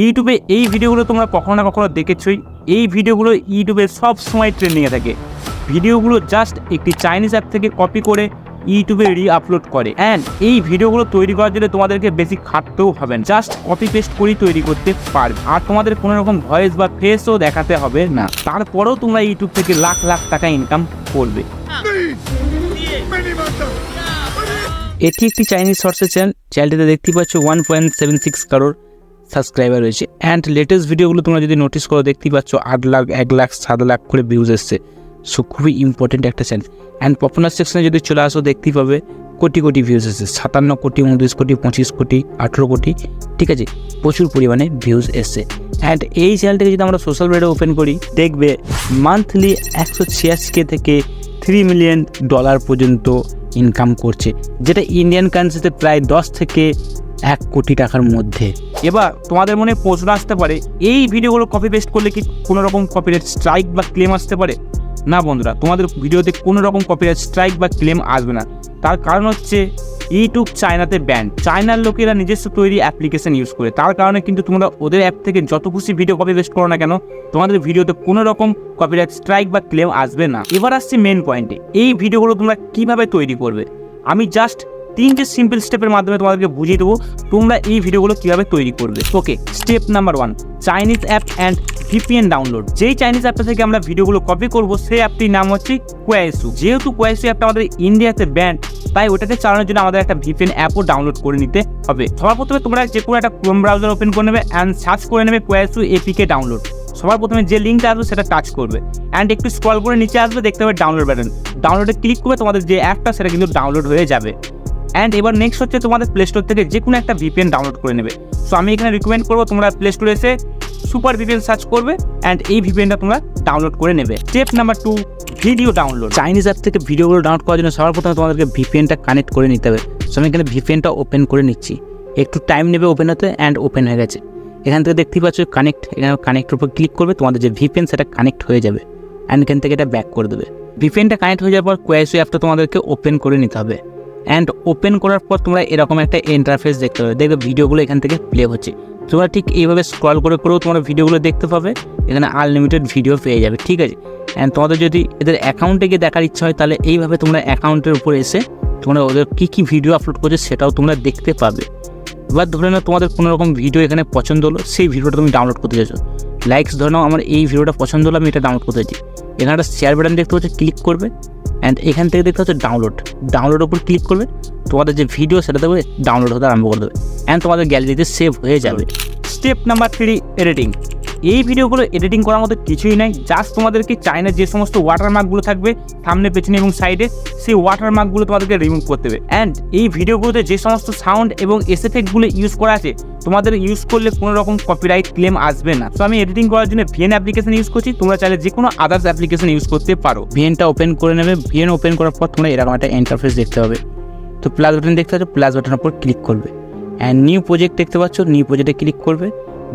ইউটিউবে এই ভিডিওগুলো তোমরা কখনো না কখনো দেখেছই। এই ভিডিওগুলো ইউটিউবে সব সময় ট্রেন্ডিংয়ে থাকে। ভিডিওগুলো জাস্ট একটি চাইনিজ অ্যাপ থেকে কপি করে ইউটিউবে রি আপলোড করে। অ্যান্ড এই ভিডিওগুলো তৈরি করার জন্য তোমাদেরকে বেশি খাটতেও হবে না। জাস্ট কপি পেস্ট করেই তৈরি করতে পারবে। আর তোমাদের কোনো রকম ভয়েস বা ফেসও দেখাতে হবে না। তারপরেও তোমরা ইউটিউব থেকে লাখ লাখ টাকা ইনকাম করবে। এটি একটি চাইনিজ শর্টসের চ্যানেল চ্যানেলটিতে দেখতে পাচ্ছ one point seven six crore subscriber রয়েছে। অ্যান্ড লেটেস্ট ভিডিওগুলো তোমরা যদি নোটিস করো, দেখতেই পাচ্ছ আট লাখ, এক লাখ, সাত লাখ করে ভিউজ এসছে। সো খুবই ইম্পর্টেন্ট একটা চ্যানেল অ্যান্ড পপুলার সেকশনে যদি চলে আসো, দেখতেই পাবে কোটি কোটি ভিউজ এসছে। সাতান্ন কোটি, উনত্রিশ কোটি, পঁচিশ কোটি, আঠেরো কোটি, ঠিক আছে? প্রচুর পরিমাণে ভিউজ এসছে। অ্যান্ড এই চ্যানেলটাকে যদি আমরা সোশ্যাল মিডিয়া ওপেন করি, দেখবে মান্থলি একশো ছিয়াশি থেকে থ্রি মিলিয়ন ডলার পর্যন্ত ইনকাম করছে। যেটা ইন্ডিয়ান কারেন্সিতে প্রায় দশ থেকে এক কোটি টাকার মধ্যে। এবার তোমাদের মনে প্রশ্ন আসতে পারে, এই ভিডিওগুলো কপি পেস্ট করলে কি কোনো রকম কপিরাইট স্ট্রাইক বা ক্লেম আসতে পারে? না বন্ধুরা, তোমাদের ভিডিওতে কোনো রকম কপিরাইট স্ট্রাইক বা ক্লেম আসবে না। তার কারণ হচ্ছে ইউটিউব চায়নাতে ব্যান চায়নার লোকেরা নিজস্ব তৈরি অ্যাপ্লিকেশান ইউজ করে। তার কারণে কিন্তু তোমরা ওদের অ্যাপ থেকে যত খুশি ভিডিও কপি পেস্ট করো না কেন, তোমাদের ভিডিওতে কোনো রকম কপিরাইট স্ট্রাইক বা ক্লেম আসবে না। এবার আসছে মেন পয়েন্টে এই ভিডিওগুলো তোমরা কীভাবে তৈরি করবে? আমি জাস্ট তিনটে সিম্পল স্টেপের মাধ্যমে তোমাদেরকে বুঝিয়ে দেবো তোমরা এই ভিডিওগুলো কীভাবে তৈরি করবে। Okay step number one Chinese app and VPN download যেই চাইনিজ অ্যাপটা থেকে আমরা ভিডিওগুলো কপি করব, সেই অ্যাপটির নাম হচ্ছে কোয়াইসু যেহেতু কোয়াইসু অ্যাপটা আমাদের ইন্ডিয়াতে ব্যান্ড তাই ওটাকে চালানোর জন্য আমাদের একটা ভিপিএন অ্যাপও ডাউনলোড করে নিতে হবে। সবার প্রথমে তোমরা যে কোনো একটা ক্রোম ব্রাউজার ওপেন করে নেবে অ্যান্ড সার্চ করে নেবে কোয়াইসু এপিকে ডাউনলোড সবার প্রথমে যে লিঙ্কটা আসবে সেটা টাচ করবে অ্যান্ড একটু স্ক্রল করে নিচে আসবে, দেখতে হবে ডাউনলোড বাটন ডাউনলোডে ক্লিক করবে তোমাদের যে অ্যাপটা সেটা কিন্তু ডাউনলোড হয়ে যাবে। অ্যান্ড এবার নেক্সট হচ্ছে তোমাদের প্লে স্টোর থেকে যে কোনো একটা ভিপিএন ডাউনলোড করে নেবে। সো আমি এখানে রিকমেন্ড করব তোমরা প্লে স্টোরে এসে সুপার ভিপিএন সার্চ করবে অ্যান্ড এই ভিপিএনটা তোমরা ডাউনলোড করে নেবে। Step number two video download Chinese app থেকে ভিডিওগুলো ডাউনলোড করার জন্য সবার প্রথমে তোমাদেরকে ভিপিএনটা কানেক্ট করে নিতে হবে। সো আমি এখানে ভিপিএনটা ওপেন করে নিচ্ছি। একটু টাইম নেবে ওপেন হতে অ্যান্ড ওপেন হয়ে গেছে। এখান থেকে দেখতেই পাচ্ছ কানেক্ট এখানে কানেক্টের উপর ক্লিক করবে, তোমাদের যে ভিপিএন সেটা কানেক্ট হয়ে যাবে। অ্যান্ড এখান থেকে এটা ব্যাক করে দেবে। ভিপিএনটা কানেক্ট হয়ে যাওয়ার পর কোয়াইসো অ্যাপটা তোমাদেরকে ওপেন করে নিতে হবে। অ্যান্ড ওপেন করার পর তোমরা এরকম একটা ইন্টারফেস দেখতে পাবে। দেখবে ভিডিওগুলো এখান থেকে প্লে হচ্ছে। তোমরা ঠিক এইভাবে স্ক্রল করে করেও তোমরা ভিডিওগুলো দেখতে পাবে। এখানে আনলিমিটেড ভিডিও পেয়ে যাবে, ঠিক আছে? অ্যান্ড তোমাদের যদি এদের অ্যাকাউন্টে গিয়ে দেখার ইচ্ছা হয়, তাহলে এইভাবে তোমরা অ্যাকাউন্টের উপর এসে তোমরা ওদের কী কী ভিডিও আপলোড করছে সেটাও তোমরা দেখতে পাবে। এবার ধরে নাও তোমাদের কোনো রকম ভিডিও এখানে পছন্দ হলো, সেই ভিডিওটা তুমি ডাউনলোড করতে চাইছো। লাইকস ধরে নাও, আমার এই ভিডিওটা পছন্দ হলো, আমি এটা ডাউনলোড করতে চাই। এখানে একটা শেয়ার বাটন দেখতে হচ্ছে ক্লিক করবে। অ্যান্ড এখান থেকে দেখতে হচ্ছে ডাউনলোড ডাউনলোড ওপর ক্লিক করবে তোমাদের যে ভিডিও সেটা দেবে ডাউনলোড হতে আরম্ভ করে দেবে। অ্যান্ড তোমাদের গ্যালারিতে সেভ হয়ে যাবে। স্টেপ নাম্বার থ্রি এডিটিং এই ভিডিওগুলো এডিটিং করার মতো কিছুই নাই জাস্ট তোমাদেরকে চায়নার যে সমস্ত ওয়াটারমার্কগুলো থাকবে সামনে, পেছনে এবং সাইডে সেই ওয়াটারমার্কগুলো তোমাদেরকে রিমুভ করতে হবে। অ্যান্ড এই ভিডিওগুলোতে যে সমস্ত সাউন্ড এবং এসএফেক্টগুলো ইউজ করা আছে, তোমাদের ইউজ করলে কোনো রকম কপিরাইট ক্লেম আসবে না। তো আমি এডিটিং করার জন্য ভিএন অ্যাপ্লিকেশন ইউজ করছি, তোমরা চাইলে যে কোনো আদার্স অ্যাপ্লিকেশন ইউজ করতে পারো। ভিএনটা ওপেন করে নেবে ভিএন ওপেন করার পর তোমরা এরকম একটা ইন্টারফেস দেখতে হবে তো প্লাস বাটন দেখতে পাচ্ছ প্লাস বাটনের উপর ক্লিক করবে। অ্যান্ড নিউ প্রজেক্ট দেখতে পাচ্ছ নিউ প্রজেক্টে ক্লিক করবে।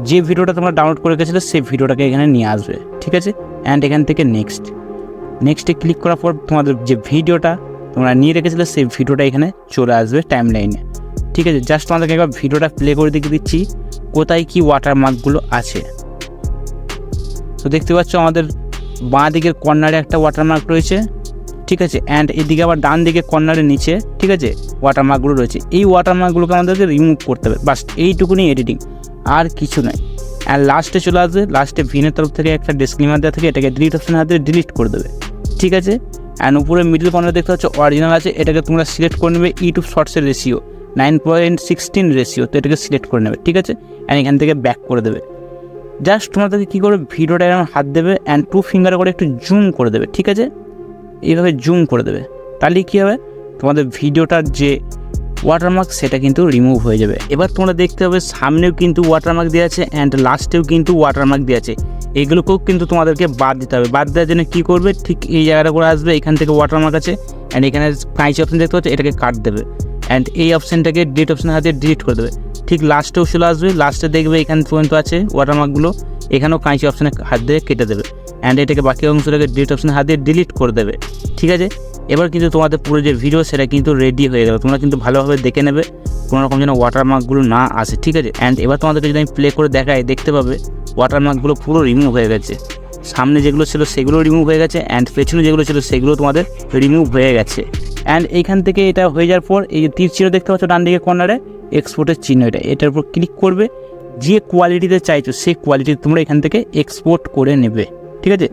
যে ভিডিওটা তোমরা ডাউনলোড করে গেছিল সেই ভিডিওটাকে এখানে নিয়ে আসবে, ঠিক আছে? অ্যান্ড এখান থেকে নেক্সট নেক্সটে ক্লিক করার পর তোমাদের যে ভিডিওটা তোমরা নিয়ে রেখেছিলে, সেই ভিডিওটা এখানে চলে আসবে টাইম লাইনে ঠিক আছে? জাস্ট তোমাদেরকে একবার ভিডিওটা প্লে করে দেখিয়ে দিচ্ছি, কোথায় কি ওয়াটারমার্কগুলো আছে। তো দেখতে পাচ্ছ আমাদের বাঁ দিকের কর্নারে একটা ওয়াটারমার্ক রয়েছে, ঠিক আছে? অ্যান্ড এদিকে আবার ডান দিকে কর্নারের নিচে, ঠিক আছে? ওয়াটারমার্কগুলো রয়েছে। এই ওয়াটারমার্কগুলোকে আমাদেরকে রিমুভ করতে হবে। বাস এইটুকুনি এডিটিং আর কিছু নয় অ্যান্ড লাস্টে চলে আসবে লাস্টে ভিনের তরফ থেকে একটা ডিসক্লিমার দেওয়া থেকে, এটাকে ডিলিট অপশন হাতে ডিলিট করে দেবে। ঠিক আছে? অ্যান্ড উপরে মিডল কর্নারে দেখতে পাচ্ছ অরিজিনাল আছে, এটাকে তোমরা সিলেক্ট করে নেবে YouTube শর্টসের ratio nine point sixteen ratio তো এটাকে সিলেক্ট করে নেবে, ঠিক আছে? অ্যান্ড এখান থেকে ব্যাক করে দেবে। জাস্ট তোমাদেরকে কী করবে ভিডিওটা এরকম হাত দেবে অ্যান্ড টু ফিঙ্গার করে একটু জুম করে দেবে, ঠিক আছে? এইভাবে জুম করে দেবে। তাহলে কী হবে? তোমাদের ভিডিওটার যে ওয়াটারমার্ক সেটা কিন্তু রিমুভ হয়ে যাবে। এবার তোমরা দেখতে হবে সামনেও কিন্তু ওয়াটারমার্ক দেওয়া আছে অ্যান্ড লাস্টেও কিন্তু ওয়াটারমার্ক দেওয়া আছে। এগুলোকেও কিন্তু তোমাদেরকে বাদ দিতে হবে। বাদ দেওয়ার জন্য কী করবে? ঠিক এই জায়গাটা করে আসবে, এখান থেকে ওয়াটারমার্ক আছে অ্যান্ড এখানে কাঁচি অপশন দেখতে পাচ্ছ, এটাকে কাট দেবে অ্যান্ড এই অপশানটাকে ডিলিট অপশানের হাতে ডিলিট করে দেবে। ঠিক লাস্টেও চলে আসবে লাস্টে দেখবে এখান পর্যন্ত আছে ওয়াটারমার্কগুলো এখানেও কাঁচি অপশানে হাত দিয়ে কেটে দেবে অ্যান্ড এটাকে বাকি অংশটাকে ডিলিট অপশানে হাত দিয়ে ডিলিট করে দেবে। ঠিক আছে? এবার কিন্তু তোমাদের পুরো যে ভিডিও সেটা কিন্তু রেডি হয়ে গেল। তোমরা কিন্তু ভালোভাবে দেখে নেবে, কোনো রকম যেন ওয়াটারমার্কগুলো না আসে, ঠিক আছে? অ্যান্ড এবার তোমাদেরকে যদি আমি প্লে করে দেখাই, দেখতে পাবে ওয়াটারমার্কগুলো পুরো রিমুভ হয়ে গেছে। সামনে যেগুলো ছিল, সেগুলো রিমুভ হয়ে গেছে অ্যান্ড পেছনে যেগুলো ছিল, সেগুলো তোমাদের রিমুভ হয়ে গেছে। অ্যান্ড এইখান থেকে এটা হয়ে যাওয়ার পর, এই যে তীর চিহ্ন দেখতে পাচ্ছ ডান দিকে কর্নারে এক্সপোর্টের চিহ্ন এটা। এটার উপর ক্লিক করবে, যে কোয়ালিটিতে চাইছো, সেই কোয়ালিটি তোমরা এখান থেকে এক্সপোর্ট করে নেবে, ঠিক আছে?